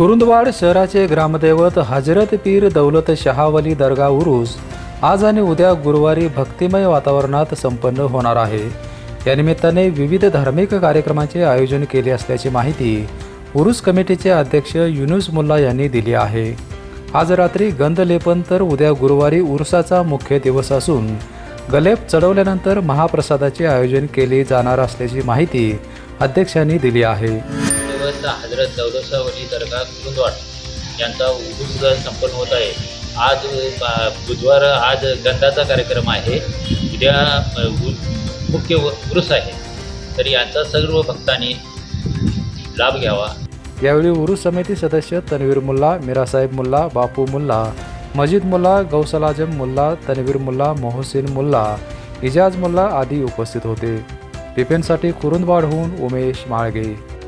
कुरुंदवाड शहराचे ग्रामदैवत हजरत पीर दौलत शहावली दर्गा उरूस आज आणि उद्या गुरुवारी भक्तिमय वातावरणात संपन्न होणार आहे. या निमित्ताने विविध धार्मिक कार्यक्रमांचे आयोजन केले असल्याची माहिती उरूस कमिटीचे अध्यक्ष युनुस मुल्ला यांनी दिली आहे. आज रात्री गंधलेपन तर उद्या गुरुवारी उरुसाचा मुख्य दिवस असून गलेप चढवल्यानंतर महाप्रसादाचे आयोजन केले जाणार असल्याची माहिती अध्यक्षांनी दिली आहे. दिवस हजरत दौलतशाह वली दर्गा कुरुंदवाड यांचा उरूस संपन्न होत आहे. आज बुधवार आज गंधाचा कार्यक्रम आहे. उद्या मुख्य उरुस आहे. तर यांचा सर्व भक्तांनी लाभ घ्यावा. यावेळी उरुस समिती सदस्य तनवीर मुल्ला मिरासाहेब मुल्ला बापू मुल्ला मजिद मुल्ला गौसल आजम मुल्ला तनवीर मुल्ला मोहसिन मुल्ला इजाज मुल्ला आदी उपस्थित होते. पिपेनसाठी कुरुंदवाडहून उमेश माळगे.